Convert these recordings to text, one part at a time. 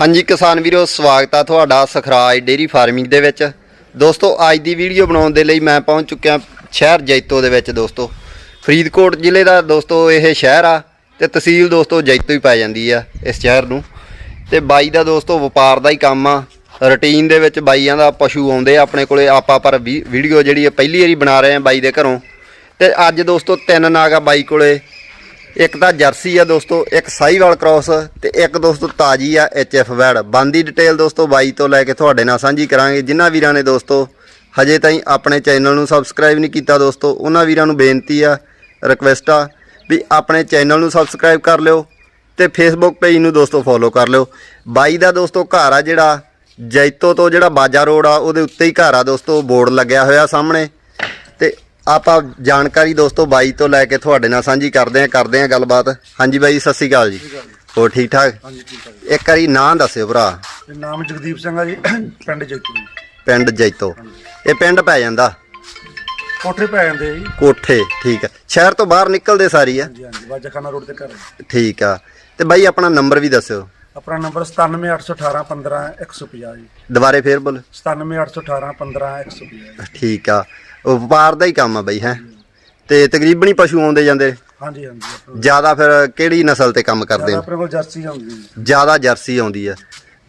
ਹਾਂਜੀ ਕਿਸਾਨ ਵੀਰੋ, ਸਵਾਗਤ ਆ ਤੁਹਾਡਾ ਸਖਰਾਜ ਡੇਰੀ ਫਾਰਮਿੰਗ ਦੇ ਵਿੱਚ। ਦੋਸਤੋ, ਅੱਜ ਦੀ ਵੀਡੀਓ ਬਣਾਉਣ ਦੇ ਲਈ ਮੈਂ ਪਹੁੰਚ ਚੁੱਕਿਆ ਸ਼ਹਿਰ ਜੈਤੋ ਦੇ ਵਿੱਚ ਦੋਸਤੋ। ਫਰੀਦਕੋਟ ਜ਼ਿਲ੍ਹੇ ਦਾ ਦੋਸਤੋ ਇਹ ਸ਼ਹਿਰ ਆ ਤੇ ਤਹਿਸੀਲ ਦੋਸਤੋ ਜੈਤੋ ਹੀ ਪੈ ਜਾਂਦੀ ਆ ਇਸ ਸ਼ਹਿਰ ਨੂੰ। ਤੇ ਬਾਈ ਦਾ ਦੋਸਤੋ ਵਪਾਰ ਦਾ ਹੀ ਕੰਮ ਆ। ਰੁਟੀਨ ਦੇ ਵਿੱਚ ਬਾਈਆਂ ਦਾ ਪਸ਼ੂ ਆਉਂਦੇ ਆਪਣੇ ਕੋਲੇ। ਆਪਾਂ ਪਰ ਵੀ- ਵੀਡੀਓ ਜਿਹੜੀ ਆ, ਪਹਿਲੀ ਵਾਰੀ ਬਣਾ ਰਹੇ ਆ ਬਾਈ ਦੇ ਘਰੋਂ। ਤੇ ਅੱਜ ਦੋਸਤੋ ਤਿੰਨ ਨਾਗ ਆ ਬਾਈ ਕੋਲੇ। ਇੱਕ ਤਾਂ ਜਰਸੀ ਆ ਦੋਸਤੋ, ਇੱਕ ਸਾਈਵਾਲ ਕ੍ਰਾਸ ਤੇ ਇੱਕ ਦੋਸਤੋ ਤਾਜੀ ਆ ਐਫ ਵੈੜ। ਬੰਦੀ ਡਿਟੇਲ ਦੋਸਤੋ ਬਾਈ ਤੋਂ ਲੈ ਕੇ ਤੁਹਾਡੇ ਨਾਲ ਸਾਂਝੀ ਕਰਾਂਗੇ। ਜਿਨ੍ਹਾਂ ਵੀਰਾਂ ਨੇ ਦੋਸਤੋ ਹਜੇ ਤਾਈਂ ਆਪਣੇ ਚੈਨਲ ਨੂੰ ਸਬਸਕ੍ਰਾਈਬ ਨਹੀਂ ਕੀਤਾ ਦੋਸਤੋ, ਉਹਨਾਂ ਵੀਰਾਂ ਨੂੰ ਬੇਨਤੀ ਆ ਰਿਕਵੈਸਟ ਆ ਵੀ ਆਪਣੇ ਚੈਨਲ ਨੂੰ ਸਬਸਕ੍ਰਾਈਬ ਕਰ ਲਿਓ ਤੇ ਫੇਸਬੁੱਕ ਪੇਜ ਨੂੰ ਦੋਸਤੋ ਫੋਲੋ ਕਰ ਲਿਓ। ਬਾਈ ਦਾ ਦੋਸਤੋ ਘਰ ਆ ਜਿਹੜਾ ਜੈਤੋ ਤੋਂ ਜਿਹੜਾ ਬਾਜਾ ਰੋਡ ਆ, ਉਹਦੇ ਉੱਤੇ ਹੀ ਘਰ ਆ ਦੋਸਤੋ, ਬੋਰਡ ਲੱਗਿਆ ਹੋਇਆ ਸਾਹਮਣੇ। ਆਪਾਂ ਜਾਣਕਾਰੀ ਦੋਸਤੋ ਬਾਈ ਤੋਂ ਲੈ ਕੇ ਤੁਹਾਡੇ ਨਾਲ ਸਾਂਝੀ ਕਰਦੇ ਆਂ ਕਰਦੇ ਆਂ ਗੱਲਬਾਤ। ਹਾਂਜੀ ਬਾਈ ਸਤਿ ਸ਼੍ਰੀ ਅਕਾਲ ਜੀ। ਹੋਰ ਠੀਕ ਠਾਕ? ਹਾਂਜੀ ਇੱਕ ਵਾਰੀ ਨਾਂ ਦੱਸਿਓ ਭਰਾ। ਨਾਮ ਜਗਦੀਪ ਸਿੰਘ ਆ ਜੀ ਪਿੰਡ ਜੈਤੂ ਪਿੰਡ ਜੈਤੋ। ਇਹ ਪਿੰਡ ਪੈ ਜਾਂਦਾ? ਕੋਠੇ ਪੈ ਜਾਂਦੇ ਜੀ। ਕੋਠੇ ਠੀਕ ਆ। ਸ਼ਹਿਰ ਤੋਂ ਬਾਹਰ ਨਿਕਲਦੇ ਸਾਰੀ ਆ? ਹਾਂਜੀ ਹਾਂਜੀ ਵਾਜਾਖਾਨਾ ਰੋਡ ਤੇ ਘਰ ਹੈ ਠੀਕ ਆ। ਤੇ ਬਾਈ ਆਪਣਾ ਨੰਬਰ ਵੀ ਦੱਸਿਓ। ਆਪਣਾ ਨੰਬਰ 9781815150 ਜੀ। ਦੁਬਾਰੇ ਫੇਰ ਬੋਲ। 9781815150 ਜੀ। ਠੀਕ ਆ। ਉਹ ਵਪਾਰ ਦਾ ਹੀ ਕੰਮ ਆ ਬਾਈ ਹੈ। ਤੇ ਤਕਰੀਬਨ ਹੀ ਪਸ਼ੂ ਆਉਂਦੇ ਜਾਂਦੇ। ਹਾਂਜੀ ਹਾਂਜੀ ਆਪਣਾ ਜ਼ਿਆਦਾ ਫਿਰ ਕਿਹੜੀ ਨਸਲ ਤੇ ਕੰਮ ਕਰਦੇ ਜ਼ਿਆਦਾ ਹੋ ਆਪਣੇ ਕੋਲ ਜਰਸੀ ਆਉਂਦੀ ਜੀ ਜ਼ਿਆਦਾ ਜਰਸੀ ਆਉਂਦੀ ਆ।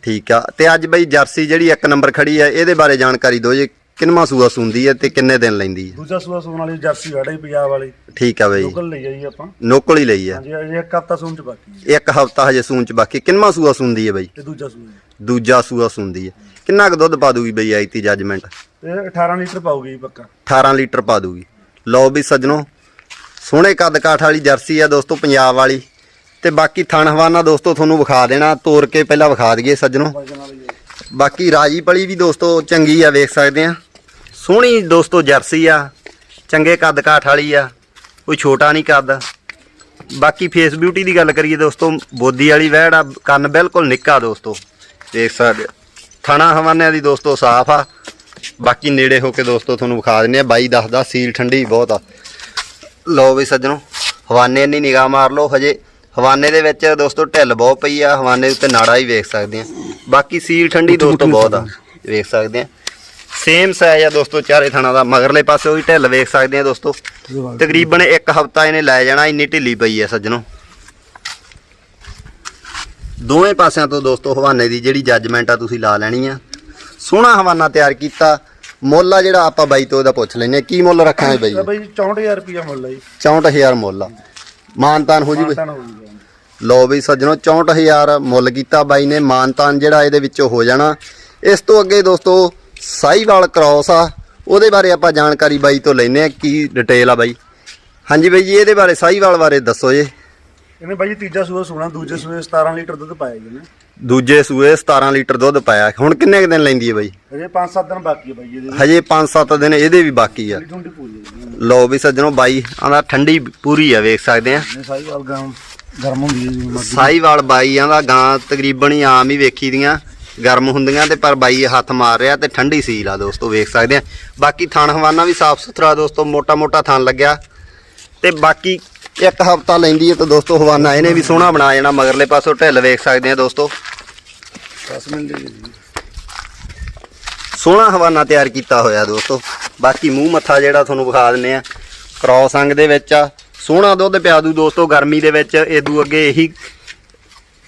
ਠੀਕ ਆ। ਤੇ ਅੱਜ ਬਈ ਜਰਸੀ ਜਿਹੜੀ ਇੱਕ ਨੰਬਰ ਖੜੀ ਆ ਇਹਦੇ ਬਾਰੇ ਜਾਣਕਾਰੀ ਦਿਓ ਜੀ। ਕਿੰਨਵਾਂ ਸੂਆ ਸੁੰਦੀ ਆ ਤੇ ਕਿੰਨੇ ਦਿਨ ਲੈਂਦੀ ਆ ਦੂਜਾ ਸੂਆ ਸੂਣ ਵਾਲੀ ਜਰਸੀ ਵੜਾ ਹੀ ਪੰਜਾਬ ਵਾਲੀ। ਠੀਕ ਆ ਬਈ। ਲੋਕਲ ਲਈ ਆ ਜੀ ਆਪਾਂ। ਨੋਕਲ ਹੀ ਲਈ ਆ। ਹਾਂਜੀ ਇੱਕ ਹਫਤਾ ਸੂਣ ਚ ਬਾਕੀ ਜੀ। ਇੱਕ ਹਫਤਾ ਹਜੇ ਸੂਣ ਚ ਬਾਕੀ ਕਿੰਨਵਾਂ ਸੂਆ ਸੁੰਦੀ ਆ ਬਈ? ਤੇ ਦੂਜਾ ਸੂਆ ਜੀ। ਦੂਜਾ ਸੂਆ ਸੁੰਦੀ ਆ ਕਿੰਨਾ ਕੁ ਦੁੱਧ ਪਾ ਦੂਗੀ ਬਈ ਆਈਤੀ ਜੱਜਮੈਂਟ ਤੇ 18 ਲੀਟਰ ਪਾਉਗੀ ਜੀ ਪੱਕਾ। 18 ਲੀਟਰ ਪਾ ਦੂਗੀ। ਲਓ ਵੀ ਸੱਜਣੋ ਸੋਹਣੇ ਕੱਦ ਕਾਠ ਵਾਲੀ ਜਰਸੀ ਆ ਦੋਸਤੋ ਪੰਜਾਬ ਵਾਲੀ। ਤੇ ਬਾਕੀ ਥਣ ਹਵਾਨਾ ਦੋਸਤੋ ਤੁਹਾਨੂੰ ਵਿਖਾ ਦੇਣਾ। ਤੋੜ ਕੇ ਪਹਿਲਾਂ ਵਿਖਾ ਦਈਏ ਸੱਜਣੋ। ਵਜਨ ਵਾਲੀ ਜੀ। ਬਾਕੀ ਰਾਜੀ ਪਲੀ ਵੀ ਦੋਸਤੋ ਚੰਗੀ ਆ ਵੇਖ ਸਕਦੇ ਆ। ਸੋਹਣੀ ਦੋਸਤੋ ਜਰਸੀ ਆ ਚੰਗੇ ਕੱਦ ਕਾਠ ਵਾਲੀ ਆ ਕੋਈ ਛੋਟਾ ਨਹੀਂ ਕੱਦ। ਬਾਕੀ ਫੇਸ ਬਿਊਟੀ ਦੀ ਗੱਲ ਕਰੀਏ ਦੋਸਤੋ ਬੋਦੀ ਵਾਲੀ ਵਹਿੜ ਆ ਕੰਨ ਬਿਲਕੁਲ ਨਿੱਕਾ ਦੋਸਤੋ। ਦੇਖ ਸਕਦੇ। ਥਣਾ ਹਵਾਨਿਆਂ ਦੀ ਦੋਸਤੋ ਸਾਫ਼ ਆ। ਬਾਕੀ ਨੇੜੇ ਹੋ ਕੇ ਦੋਸਤੋ ਤੁਹਾਨੂੰ ਵਿਖਾ ਦਿੰਨੇ ਆ ਬਾਈ ਦੱਸਦਾ ਸੀਲ ਠੰਡੀ ਬਹੁਤ ਆ। ਲਓ ਵੀ ਸੱਜਣੋ ਹਵਾਨੇ ਨਹੀਂ ਨਿਗਾਹ ਮਾਰ ਲਓ ਹਜੇ। ਹਵਾਨੇ ਦੇ ਵਿੱਚ ਦੋਸਤੋ ਢਿੱਲ ਬਹੁਤ ਪਈ ਆ ਹਵਾਨੇ ਉੱਤੇ ਨਾੜਾ ਹੀ ਵੇਖ ਸਕਦੇ ਆ। ਬਾਕੀ ਸੀਲ ਠੰਡੀ ਦੋਸਤੋ ਬਹੁਤ ਆ ਵੇਖ ਸਕਦੇ ਆ। ਸੇਮ ਸਾਈਜ਼ ਆ ਦੋਸਤੋ ਚਾਰੇ ਥਣਾ ਦਾ। ਮਗਰਲੇ ਪਾਸੇ ਉਹੀ ਢਿੱਲ ਵੇਖ ਸਕਦੇ ਆ ਦੋਸਤੋ। ਤਕਰੀਬਨ ਇੱਕ ਹਫਤਾ ਇਹਨੇ ਲੈ ਜਾਣਾ ਇੰਨੀ ਢਿੱਲੀ ਪਈ ਆ ਸੱਜਣੋ। ਦੋਵੇਂ ਪਾਸਿਆਂ ਤੋਂ ਦੋਸਤੋ ਹਵਾਨੇ ਦੀ ਜਿਹੜੀ ਜੱਜਮੈਂਟ ਆ ਤੁਸੀਂ ਲਾ ਲੈਣੀ ਆ। ਸੋਹਣਾ ਹਵਾਨਾ ਤਿਆਰ ਕੀਤਾ। ਮੁੱਲ ਆ ਜਿਹੜਾ ਆਪਾਂ ਬਾਈ ਤੋਂ ਇਹਦਾ ਪੁੱਛ ਲੈਨੇ ਕੀ ਮੁੱਲ ਰੱਖਾਂਗੇ ਬਾਈ? ਬਾਈ 64000 ਰੁਪਇਆ ਮੁੱਲ ਆ ਜੀ। 64000 ਮੁੱਲ ਆ। ਮਾਨਤਾਨ ਹੋ ਜੀ ਬਈ। ਲਓ ਵੀ ਸੱਜਣੋ 64000 ਮੁੱਲ ਕੀਤਾ ਬਾਈ ਨੇ। ਮਾਨਤਾਨ ਜਿਹੜਾ ਇਹਦੇ ਵਿੱਚੋਂ ਹੋ ਜਾਣਾ। ਇਸ ਤੋਂ ਅੱਗੇ ਦੋਸਤੋ ਸਾਈਵਾਲ ਕ੍ਰਾਸ ਆ ਉਹਦੇ ਬਾਰੇ ਆਪਾਂ ਜਾਣਕਾਰੀ ਬਾਈ ਤੋਂ ਲੈਨੇ ਆ ਕੀ ਡਿਟੇਲ ਆ ਬਾਈ। ਹਾਂਜੀ ਬਾਈ ਜੀ ਇਹਦੇ ਬਾਰੇ ਸਾਈਵਾਲ ਬਾਰੇ ਦੱਸੋ ਜੀ। ਇਹਨੇ ਬਾਈ ਜੀ ਤੀਜਾ ਸੂਆ ਸੋਣਾ ਦੂਜੇ ਸੂਏ 17 ਲੀਟਰ ਦੁੱਧ ਪਾਇਆ ਜੀ ਇਹਨੇ। ਦੂਜੇ ਸੂਏ 17 ਲੀਟਰ ਦੁੱਧ ਪਾਇਆ। ਹੁਣ ਕਿੰਨੇ ਕੁ ਦਿਨ ਲੈਂਦੀ ਹੈ ਬਾਈ? ਅਜੇ 5-7 ਦਿਨ ਬਾਕੀ ਹੈ ਬਾਈ ਇਹਦੇ ਹਜੇ 5-7 ਦਿਨ ਇਹਦੇ ਵੀ ਬਾਕੀ ਆ। ਠੰਡੀ ਠੰਡੀ ਪੂਰੀ ਹੈ ਜੀ ਲਓ ਵੀ ਸੱਜਣੋ ਬਾਈ ਆਂਦਾ ਠੰਡੀ ਪੂਰੀ ਆ ਵੇਖ ਸਕਦੇ ਆ। ਇਹ ਸਾਰੀ ਵਾਲ ਗਰਮ ਹੁੰਦੀ ਹੈ ਜੀ ਸਾਈਵਾਲ ਬਾਈਆਂ ਦਾ ਗਾਂ ਤਕਰੀਬਨ ਹੀ ਆਮ ਹੀ ਵੇਖੀ ਦੀਆਂ। ਗਰਮ ਹੁੰਦੀਆਂ ਤੇ ਪਰ ਬਾਈ ਹੱਥ ਮਾਰ ਰਿਹਾ ਤੇ ਠੰਡੀ ਸੀਲ ਆ ਦੋਸਤੋ ਵੇਖ ਸਕਦੇ ਆ। ਬਾਕੀ ਥਣ ਹਵਾਨਾ ਵੀ ਸਾਫ਼ ਸੁਥਰਾ ਦੋਸਤੋ ਮੋਟਾ ਮੋਟਾ ਥਣ ਲੱਗਿਆ। ਤੇ ਬਾਕੀ ਇੱਕ ਹਫਤਾ ਲੈਂਦੀ ਹੈ ਤੇ ਦੋਸਤੋ ਹਵਾਨਾ ਇਹਨੇ ਵੀ ਸੋਹਣਾ ਬਣਾ ਜਾਣਾ ਮਗਰਲੇ ਪਾਸੋਂ ਢਿੱਲ ਵੇਖ ਸਕਦੇ ਆ ਦੋਸਤੋ। 10 ਮਿੰਟ ਦੀ ਜੀ। ਸੋਹਣਾ ਹਵਾਨਾ ਤਿਆਰ ਕੀਤਾ ਹੋਇਆ ਦੋਸਤੋ। ਬਾਕੀ ਮੂੰਹ ਮੱਥਾ ਜਿਹੜਾ ਤੁਹਾਨੂੰ ਵਿਖਾ ਦਿੰਨੇ ਆ ਕ੍ਰੋਸ ਅੰਗ ਦੇ ਵਿੱਚ ਆ। ਸੋਹਣਾ ਦੁੱਧ ਪਿਆ ਦੂ ਦੋਸਤੋ ਗਰਮੀ ਦੇ ਵਿੱਚ ਇਦੂ ਅੱਗੇ ਇਹੀ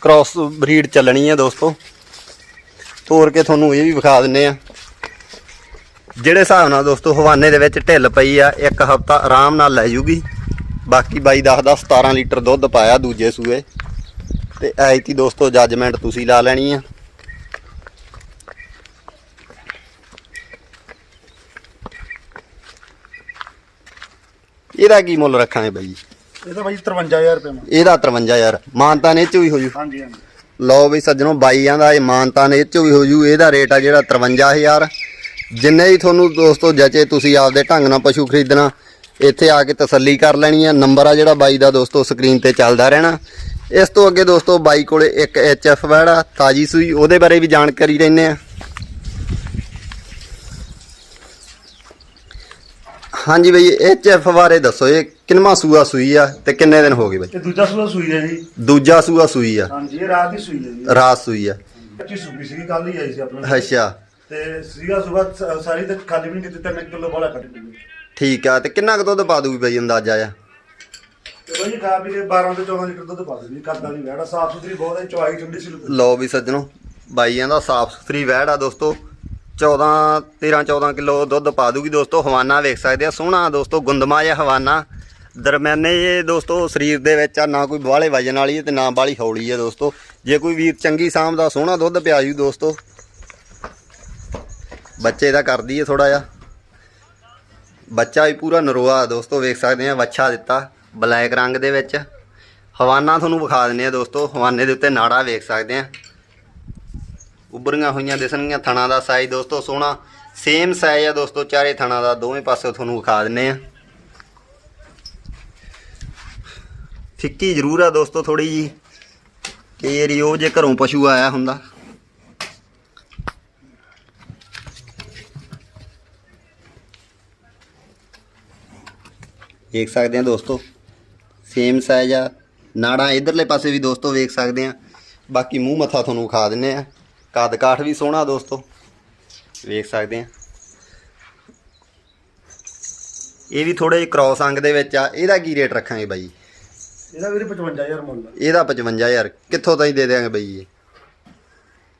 ਕ੍ਰੋਸ ਬਰੀਡ ਚੱਲਣੀ ਆ ਦੋਸਤੋ। ਤੋਰ ਕੇ ਤੁਹਾਨੂੰ ਇਹ ਵੀ ਵਿਖਾ ਦਿੰਨੇ ਆ। ਜਿਹੜੇ ਹਿਸਾਬ ਨਾਲ ਦੋਸਤੋ ਹਵਾਨੇ ਦੇ ਵਿੱਚ ਢਿੱਲ ਪਈ ਆ ਇੱਕ ਹਫਤਾ ਆਰਾਮ ਨਾਲ ਲੈ ਜੂਗੀ। ਬਾਕੀ ਬਾਈ ਦੱਸਦਾ 17 ਲੀਟਰ ਦੁੱਧ ਪਾਇਆ ਦੂਜੇ ਸੂਏ। ਤੇ ਐਤੀ ਦੋਸਤੋ ਜੱਜਮੈਂਟ ਤੁਸੀਂ ਲਾ ਲੈਣੀ ਆ। ਇਹਦਾ ਕੀ ਮੁੱਲ ਰੱਖਾਂਗੇ ਬਾਈ? ਇਹ ਤਾਂ ਬਾਈ 53000 ਰੁਪਏ ਇਹਦਾ 53000 ਮਾਨਤਾ ਨੇ ਚੋਂ ਵੀ ਹੋ ਜੂ ਹਾਂਜੀ ਹਾਂਜੀ। ਲਓ ਵੀ ਸੱਜਣੋ, ਬਾਈਆਂ ਦਾ ਇਹ ਮਾਨਤਾਨ ਇਹ ਚੋਂ ਵੀ ਹੋ ਜੂ, ਇਹਦਾ ਰੇਟ ਆ ਜਿਹੜਾ 53000 ਜਿੰਨੇ ਹੀ ਤੁਹਾਨੂੰ ਦੋਸਤੋ ਜਚੇ, ਤੁਸੀਂ ਆਪਦੇ ਢੰਗ ਨਾਲ ਪਸ਼ੂ ਖਰੀਦਣਾ, ਇੱਥੇ ਆ ਕੇ ਤਸੱਲੀ ਕਰ ਲੈਣੀ ਆ। ਨੰਬਰ ਆ ਜਿਹੜਾ ਬਾਈ ਦਾ ਦੋਸਤੋ, ਸਕਰੀਨ ਤੇ ਚੱਲਦਾ ਰਹਿਣਾ। ਇਸ ਤੋਂ ਅੱਗੇ ਦੋਸਤੋ, ਬਾਈ ਕੋਲੇ ਇੱਕ ਐਫ ਵੜਾ ਤਾਜੀ ਸੂਈ, ਉਹਦੇ ਬਾਰੇ ਵੀ ਜਾਣਕਾਰੀ ਲੈਣੇ ਆ। ਹਾਂਜੀ ਬਈ ਐਫ ਬਾਰੇ ਦੱਸੋ, ਇਹ ਕਿੰਨਵਾਂ ਸੂਆ ਸੂਈ ਆ ਤੇ ਕਿੰਨੇ ਦਿਨ ਹੋ ਗਏ ਬਈ? ਦੂਜਾ ਸੂਆ ਸੂਈ ਹੈ ਜੀ। ਦੂਜਾ ਸੂਆ ਸੂਈ ਆ। ਹਾਂਜੀ ਇਹ ਰਾਤ ਦੀ ਸੂਈ ਹੈ ਜੀ। ਰਾਤ ਸੂਈ ਆ। ਕੱਚੀ ਸੂਪੀ ਸੀਗੀ ਕੱਲ ਹੀ ਆਈ ਸੀ ਆਪਣੇ ਅੱਛਾ। ਤੇ ਸੀਗਾ ਸਵੇਰ ਸਾਰੀ ਤੇ ਖਾਲੀ ਵੀ ਨਹੀਂ ਕੀਤੀ 3 ਕਿਲੋ ਵਾਲਾ ਕੱਟ ਪਈ ਠੀਕ ਆ ਤੇ ਕਿੰਨਾ ਕੁ ਦੁੱਧ ਪਾ ਦੂਗੀ ਬਈ ਅੰਦਾਜ਼ਾ ਆ? ਤੇ ਬਾਈ ਖਾ ਪੀ ਕੇ 12 ਤੋਂ 14 ਲੀਟਰ ਦੁੱਧ ਪਾ ਦਿੰਦੀ ਕਰਦਾ ਨਹੀਂ ਵੈੜਾ ਸਾਫ਼ ਸੁਥਰੀ ਬਹੁਤ ਹੈ ਚਵਾਈ ਠੰਡੀ ਸੀ ਲਓ ਵੀ ਸੱਜਣੋ ਬਾਈਆਂ ਦਾ ਸਾਫ਼ ਸੁਥਰੀ ਵਹਿੜ ਆ ਦੋਸਤੋ 14 13 14 ਕਿਲੋ ਦੁੱਧ ਪਾ ਦੂਗੀ ਦੋਸਤੋ ਹਵਾਨਾ ਵੇਖ ਸਕਦੇ ਆ ਸੋਹਣਾ ਦੋਸਤੋ ਗੁੰਦਮਾ ਜਿਹਾ ਹਵਾਨਾ। ਦਰਮਿਆਨੇ ਇਹ ਦੋਸਤੋ, ਸਰੀਰ ਦੇ ਵਿੱਚ ਆ, ਨਾ ਕੋਈ ਬਾਹਲੇ ਵਜਨ ਵਾਲੀ ਹੈ ਤੇ ਨਾ ਬਾਹਲੀ ਹੌਲੀ ਹੈ ਦੋਸਤੋ। ਜੇ ਕੋਈ ਵੀਰ ਚੰਗੀ ਸਾਂਭ ਦਾ ਸੋਹਣਾ ਦੁੱਧ ਪਿਆ ਜੂ ਦੋਸਤੋ, ਬੱਚੇ ਦਾ ਕਰਦੀ ਹੈ ਥੋੜਾ ਜਿਹਾ। ਬੱਚਾ ਵੀ ਪੂਰਾ ਨਰੋਆ ਦੋਸਤੋ, ਵੇਖ ਸਕਦੇ ਆ, ਵੱਛਾ ਦਿੱਤਾ ਬਲੈਕ ਰੰਗ ਦੇ ਵਿੱਚ। ਹਵਾਨਾ ਤੁਹਾਨੂੰ ਵਿਖਾ ਦਿੰਨੇ ਆ ਦੋਸਤੋ, ਹਵਾਨੇ ਦੇ ਉੱਤੇ ਨਾੜਾ ਵੇਖ ਸਕਦੇ ਆ। ਉੱਭਰੀਆਂ ਹੋਈਆਂ ਦਿਸਣਗੀਆਂ ਥਣਾ ਦਾ ਸਾਈਜ਼ ਦੋਸਤੋ ਸੋਹਣਾ। ਸੇਮ ਸਾਈਜ਼ ਆ ਦੋਸਤੋ, ਚਾਰੇ ਥਣਾ ਦਾ, ਦੋਵੇਂ ਪਾਸੇ ਤੁਹਾਨੂੰ ਵਿਖਾ ਦਿੰਨੇ ਆ। ਫਿੱਕੀ ਜ਼ਰੂਰ ਆ ਦੋਸਤੋ ਥੋੜੀ ਜੀ ਕਈ ਵਾਰੀ ਉਹ ਜੇ ਘਰੋਂ ਪਸ਼ੂ ਆਇਆ ਹੁੰਦਾ। ਦੇਖ ਸਕਦੇ ਆ ਦੋਸਤੋ ਸੇਮ ਸਾਈਜ਼ ਆ। ਨਾੜਾਂ ਇਧਰਲੇ ਪਾਸੇ ਵੀ ਦੋਸਤੋ ਵੇਖ ਸਕਦੇ ਆ। ਬਾਕੀ ਮੂੰਹ ਮੱਥਾ ਤੁਹਾਨੂੰ ਖਾ ਦਿੰਨੇ ਆ। ਕੱਦ ਕਾਠ ਵੀ ਸੋਹਣਾ ਦੋਸਤੋ। ਵੇਖ ਸਕਦੇ ਆ। ਇਹ ਵੀ ਥੋੜੇ ਜਿਹੇ ਕ੍ਰੋਸ ਅੰਗ ਦੇ ਵਿੱਚ ਆ। ਇਹਦਾ ਕੀ ਰੇਟ ਰੱਖਾਂਗੇ ਬਾਈ? ਇਹਦਾ ਵੀਰੇ 55000 ਮੁੱਲ ਆ। ਇਹਦਾ 55000 ਕਿੱਥੋਂ ਤਾਈਂ ਦੇ ਦੇਾਂਗੇ ਬਾਈ ਇਹ?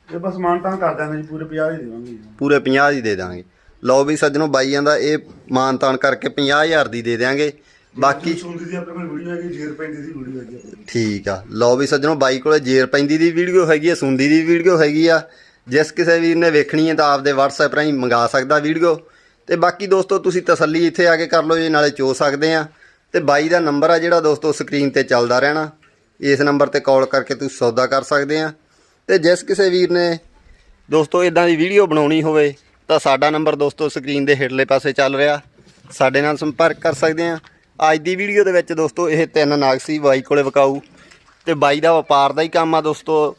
ਇਹ ਬਸ ਮਾਨ ਤਾਂ ਕਰ ਦਾਂਗੇ ਜੀ ਪੂਰੇ 50 ਹੀ ਦੇਵਾਂਗੇ ਜੀ। ਪੂਰੇ 50 ਦੀ ਦੇ ਦਾਂਗੇ ਲਓ ਵੀ ਸੱਜਣੋ ਬਾਈਆਂ ਦਾ ਇਹ ਮਾਨਤਾਨ ਕਰਕੇ 50000 ਦੀ ਦੇ ਦਿਆਂਗੇ। ਬਾਕੀ ਸੁਣਦੀ ਦੀ ਆਪਣੇ ਕੋਲ ਵੀਡੀਓ ਹੈਗੀ ਜੇਰ ਪੈਂਦੀ ਦੀ ਵੀਡੀਓ ਹੈਗੀ ਆਪਣੀ। ਠੀਕ ਆ। ਲਓ ਵੀ ਸੱਜਣੋ ਬਾਈ ਕੋਲੇ ਜੇਰ ਪੈਂਦੀ ਦੀ ਵੀਡੀਓ ਹੈਗੀ ਆ ਸੁੰਦੀ ਦੀ ਵੀਡੀਓ ਹੈਗੀ ਆ। ਜਿਸ ਕਿਸੇ ਵੀਰ ਨੇ ਵੇਖਣੀ ਹੈ ਤਾਂ ਆਪਦੇ WhatsApp ਰਾਹੀਂ ਮੰਗਾ ਸਕਦਾ ਵੀਡੀਓ। ਤੇ ਬਾਕੀ ਦੋਸਤੋ ਤੁਸੀਂ ਤਸੱਲੀ ਇੱਥੇ ਆ ਕੇ ਕਰ ਲਓ ਜੀ ਨਾਲੇ ਚੋ ਸਕਦੇ ਆ। ਤੇ ਬਾਈ ਦਾ ਨੰਬਰ ਆ ਜਿਹੜਾ ਦੋਸਤੋ ਸਕਰੀਨ ਤੇ ਚੱਲਦਾ ਰਹਿਣਾ। ਇਸ ਨੰਬਰ ਤੇ ਕਾਲ ਕਰਕੇ ਤੁਸੀਂ ਸੌਦਾ ਕਰ ਸਕਦੇ ਆ। ਤੇ ਜਿਸ ਕਿਸੇ ਵੀਰ ਨੇ ਦੋਸਤੋ ਇਦਾਂ ਦੀ ਵੀਡੀਓ ਬਣਾਉਣੀ ਹੋਵੇ, ਤਾਂ ਸਾਡਾ ਨੰਬਰ ਦੋਸਤੋ ਸਕਰੀਨ ਦੇ ਹੇਠਲੇ ਪਾਸੇ ਚੱਲ ਰਿਹਾ। ਸਾਡੇ ਨਾਲ ਸੰਪਰਕ ਕਰ ਸਕਦੇ ਆ। ਅੱਜ ਦੀ ਵੀਡੀਓ ਦੇ ਵਿੱਚ ਦੋਸਤੋ ਇਹ ਤਿੰਨ ਨਾਗ ਸੀ, ਬਾਈ ਕੋਲੇ ਵਿਕਾਊ। ਤੇ ਬਾਈ ਦਾ ਵਪਾਰ ਦਾ ਹੀ ਕੰਮ ਆ ਦੋਸਤੋ।